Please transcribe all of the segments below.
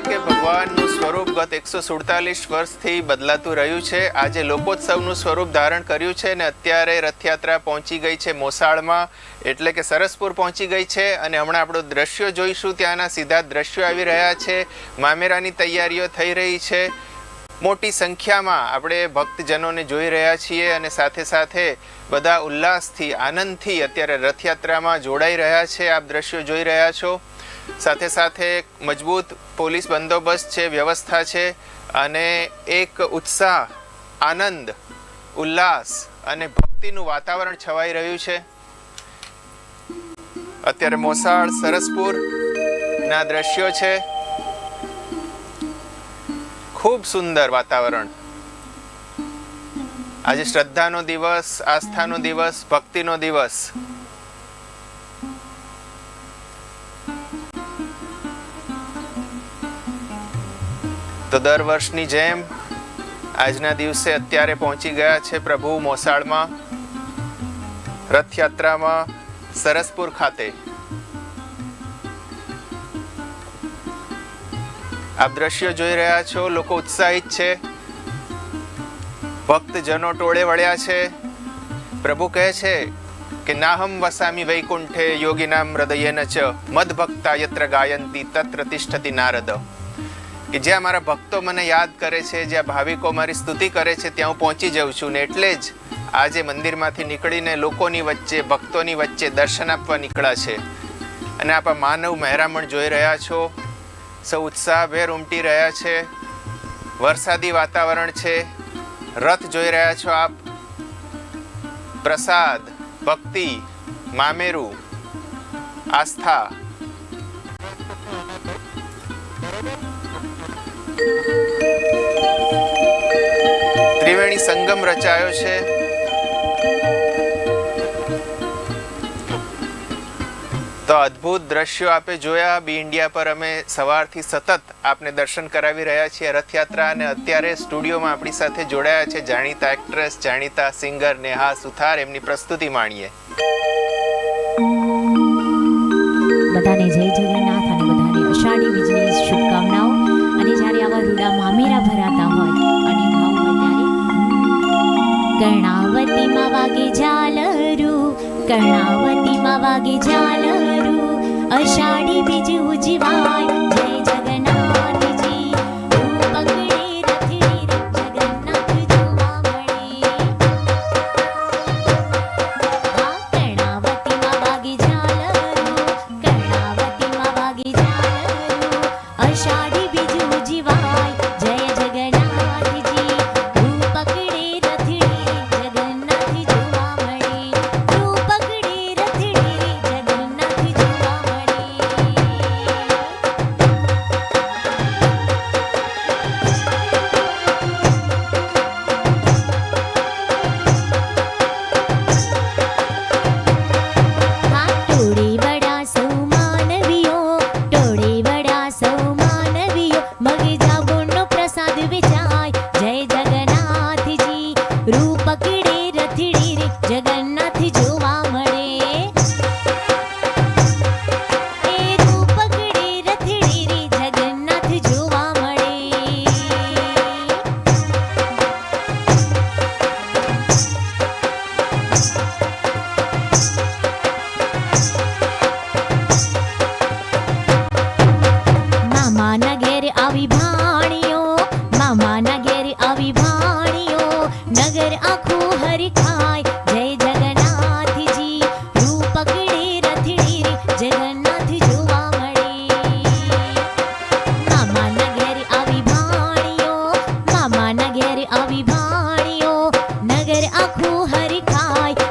કે ભગવાનનું સ્વરૂપ ગત એકસો સુડતાલીસ વર્ષથી બદલાતું રહ્યું છે. આજે લોકોત્સવનું સ્વરૂપ ધારણ કર્યું છે અને અત્યારે રથયાત્રા પહોંચી ગઈ છે મોસાળમાં. એટલે કે સરસપુર પહોંચી ગઈ છે અને હમણાં આપણું દ્રશ્યો જોઈશું. ત્યાંના સીધા દ્રશ્યો આવી રહ્યા છે. મામેરાની તૈયારીઓ થઈ રહી છે. મોટી સંખ્યામાં આપણે ભક્તજનોને જોઈ રહ્યા છીએ અને સાથે સાથે બધા ઉલ્લાસથી, આનંદથી અત્યારે રથયાત્રામાં જોડાઈ રહ્યા છે. આપ દ્રશ્યો જોઈ રહ્યા છો. સાથે સાથે મજબૂત પોલીસ બંદોબસ્ત છે, વ્યવસ્થા છે અને એક ઉત્સાહ, આનંદ, ઉલ્લાસ અને ભક્તિનું વાતાવરણ છવાઈ રહ્યું છે. અત્યારે મોસાળ, સરસપુર ના દ્રશ્યો છે. ખૂબ સુંદર વાતાવરણ. આજે શ્રદ્ધાનો દિવસ, આસ્થાનો દિવસ, ભક્તિનો દિવસ. તો દર વર્ષની જેમ આજના દિવસે અત્યારે પહોંચી ગયા છે પ્રભુ મોસાળમાં રથયાત્રામાં સરસપુર ખાતે. આપ દ્રશ્યો જોઈ રહ્યા છો, લોકો ઉત્સાહિત છે. ભક્તજનો ટોળે વળ્યા છે. પ્રભુ કહે છે કે, નાહમ વસામી વૈકુંઠે યોગીનામ હૃદયેન ચ મદભક્તા યત્ર ગાયંતી તત્ર તિષ્ઠતિ નારદ. કે જ્યાં મારા ભક્તો મને યાદ કરે છે, જ્યાં ભાવિકો મારી સ્તુતિ કરે છે, ત્યાં હું પહોંચી જાઉં છું ને એટલે જ આજે મંદિરમાંથી નીકળીને લોકોની વચ્ચે, ભક્તોની વચ્ચે દર્શન આપવા નીકળ્યા છે. અને આપ માનવ મહેરામણ જોઈ રહ્યા છો. સૌ ઉત્સાહભેર ઉમટી રહ્યા છે. વરસાદી વાતાવરણ છે. રથ જોઈ રહ્યા છો આપ. પ્રસાદ, ભક્તિ, મામેરું, આસ્થા ત્રિવેણી સંગમ રચાયો છે. તો અદ્ભુત દ્રશ્યો આપે જોયા. બી ઇન્ડિયા પર અમે સવારથી સતત આપને દર્શન કરાવી રહ્યા છીએ. રથયાત્રા અને અત્યારે સ્ટુડિયોમાં આપણી સાથે જોડાયા છે જાણીતા એક્ટ્રેસ જાણીતા સિંગર નેહા સુથાર. એમની પ્રસ્તુતિ માણીએ. कीवागे जालरु अषाढी बीज उजिवा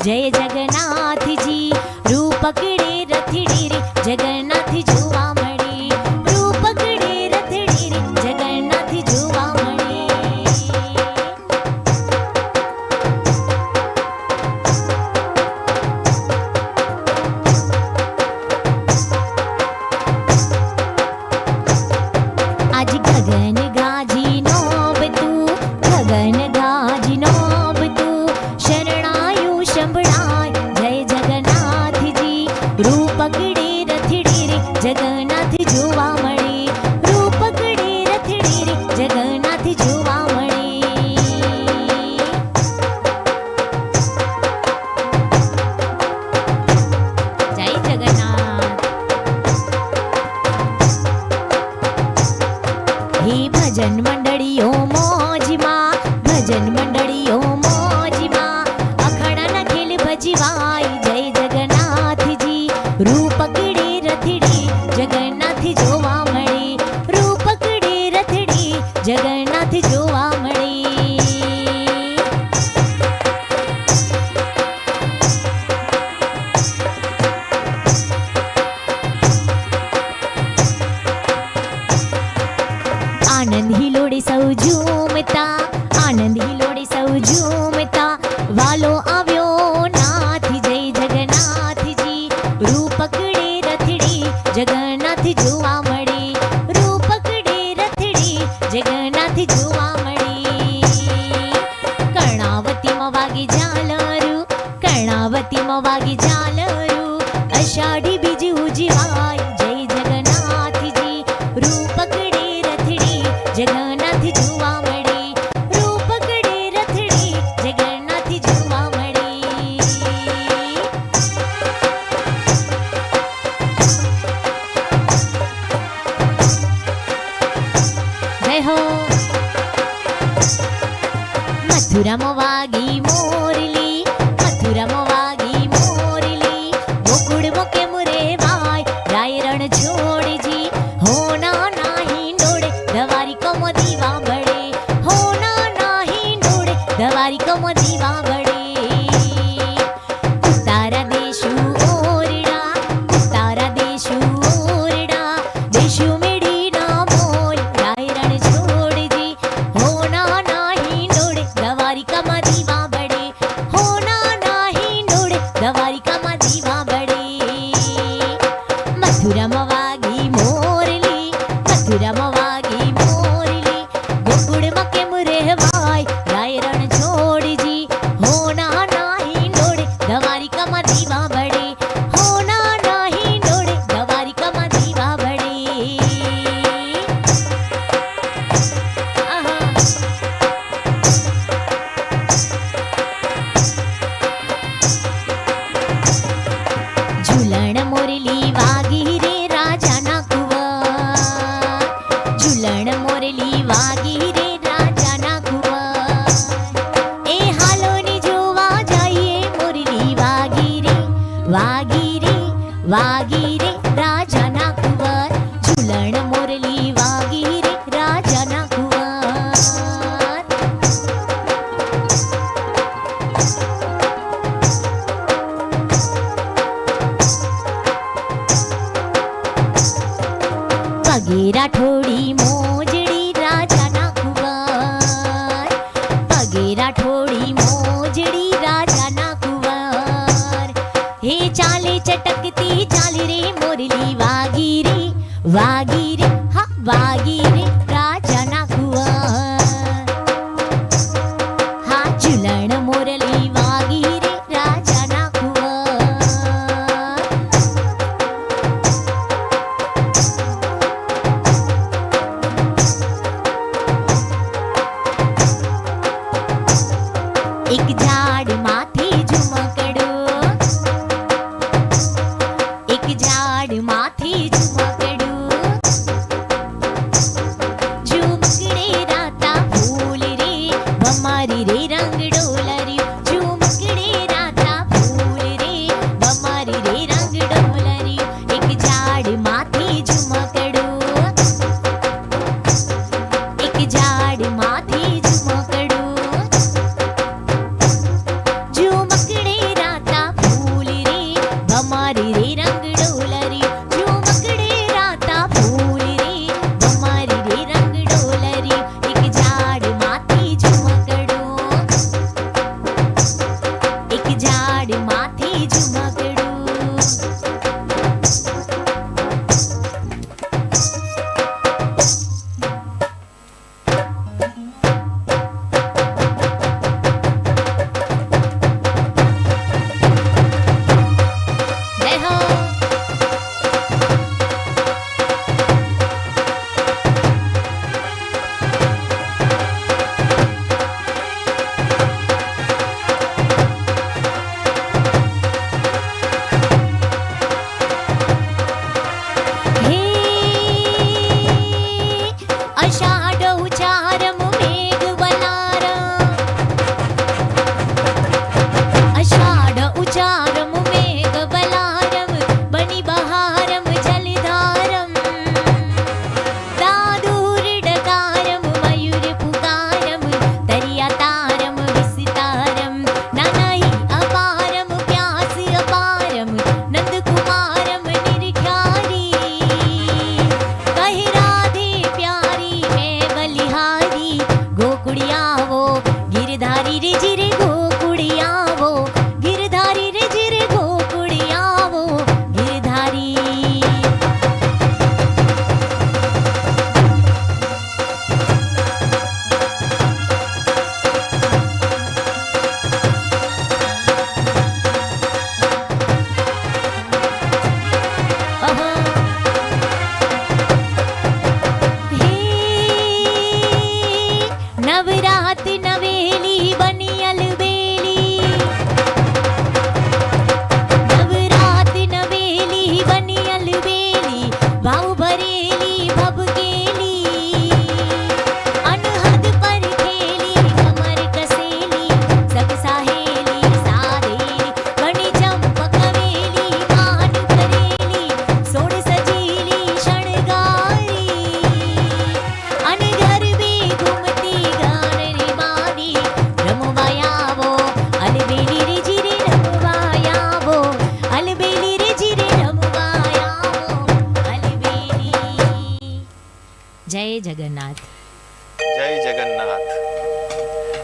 જય જગન્નાથજી રૂ రూపగిడి જગન્નાથ જોવા જગન્નાથ ಸುರಮವಾಗಿ ಮೋರಲಿ லட પગેરા ઠોડી મોજડી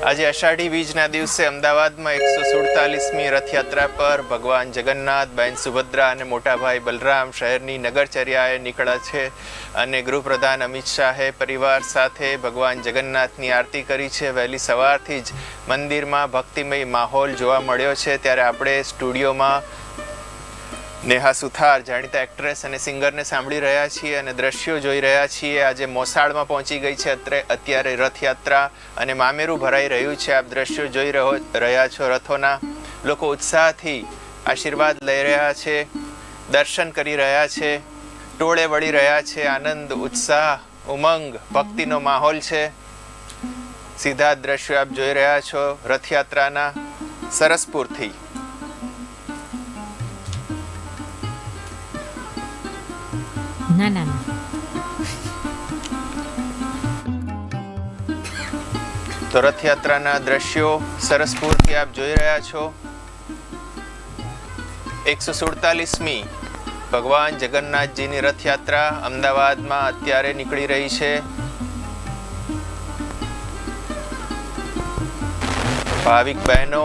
આજે અષાઢી બીજના દિવસે અમદાવાદમાં એકસો સુડતાલીસમી રથયાત્રા પર ભગવાન જગન્નાથ, બહેન સુભદ્રા અને મોટાભાઈ બલરામ શહેરની નગરચર્યાએ નીકળ્યા છે અને ગૃહપ્રધાન અમિત શાહે પરિવાર સાથે ભગવાન જગન્નાથની આરતી કરી છે. વહેલી સવારથી જ મંદિરમાં ભક્તિમય માહોલ જોવા મળ્યો છે. ત્યારે આપણે સ્ટુડિયોમાં નેહા સુથાર જાણીતા એક્ટ્રેસ અને સિંગરને સાંભળી રહ્યા છીએ અને દ્રશ્યો જોઈ રહ્યા છીએ. આજે મોસાળમાં પહોંચી ગઈ છે અત્રે અત્યારે રથયાત્રા અને મામેરું ભરાઈ રહ્યું છે. આપ દ્રશ્યો જોઈ રહ્યો રહ્યા છો. રથોના લોકો ઉત્સાહથી આશીર્વાદ લઈ રહ્યા છે, દર્શન કરી રહ્યા છે, ટોળે વળી રહ્યા છે. આનંદ, ઉત્સાહ, ઉમંગ, ભક્તિનો માહોલ છે. સીધા દ્રશ્યો આપ જોઈ રહ્યા છો. રથયાત્રાના સરસપુરથી. ના ના તો રથયાત્રાના દ્રશ્યો સરસપુરથી આપ જોઈ રહ્યા છો. એકસો સુડતાલીસમી ભગવાન જગન્નાથજીની રથયાત્રા અમદાવાદમાં અત્યારે નીકળી રહી છે. ભાવિક બહેનો.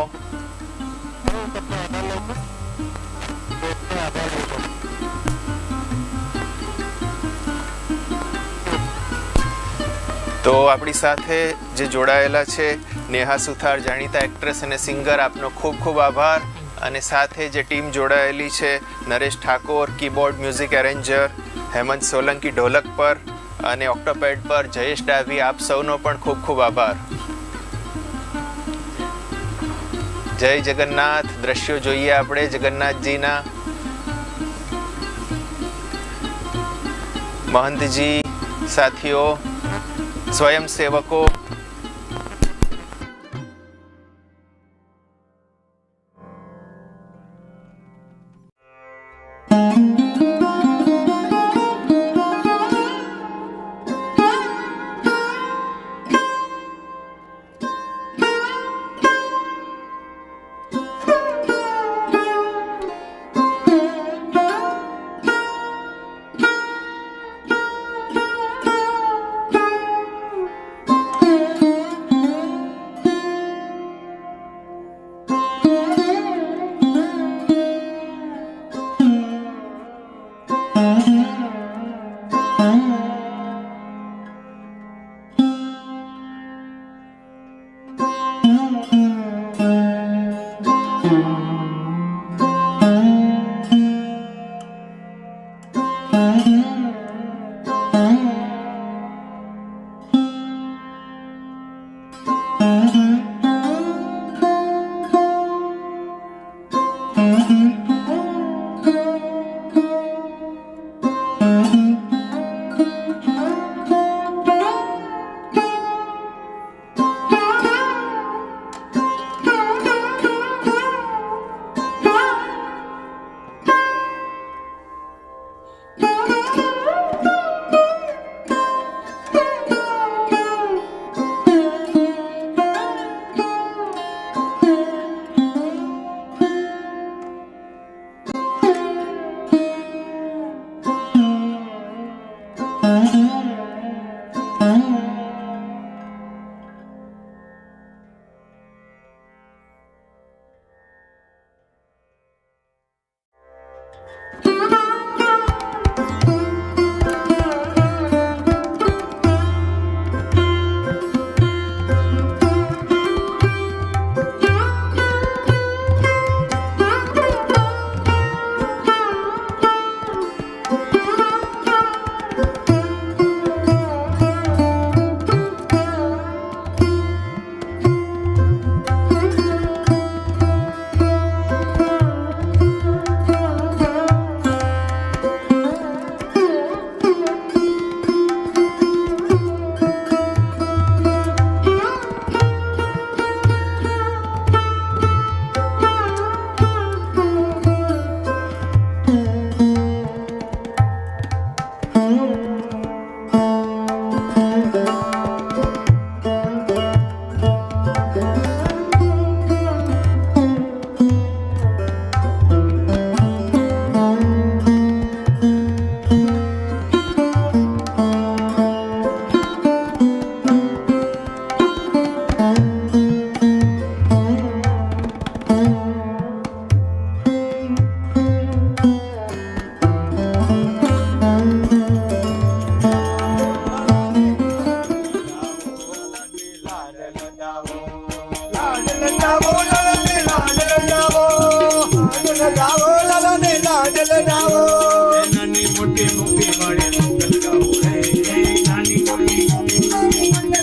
તો આપણી સાથે જે જોડાયેલા છે, નેહા સુથાર જાણીતા એક્ટ્રેસ અને સિંગર આપનો ખૂબ ખૂબ આભાર. અને સાથે જે ટીમ જોડાયેલી છે, Naresh Thakor keyboard music arranger Hemant Solanki dholak પર, અને ઓક્ટોપેડ પર જયેશ ડાભી, આપ સૌનો પણ ખૂબ ખૂબ આભાર. જય જગન્નાથ. દ્રશ્યો જોઈએ આપણે જગન્નાથજીના. મહંતજી, સાથીઓ ಸ್ವಯಂ ಸೇವಕೋ 嗯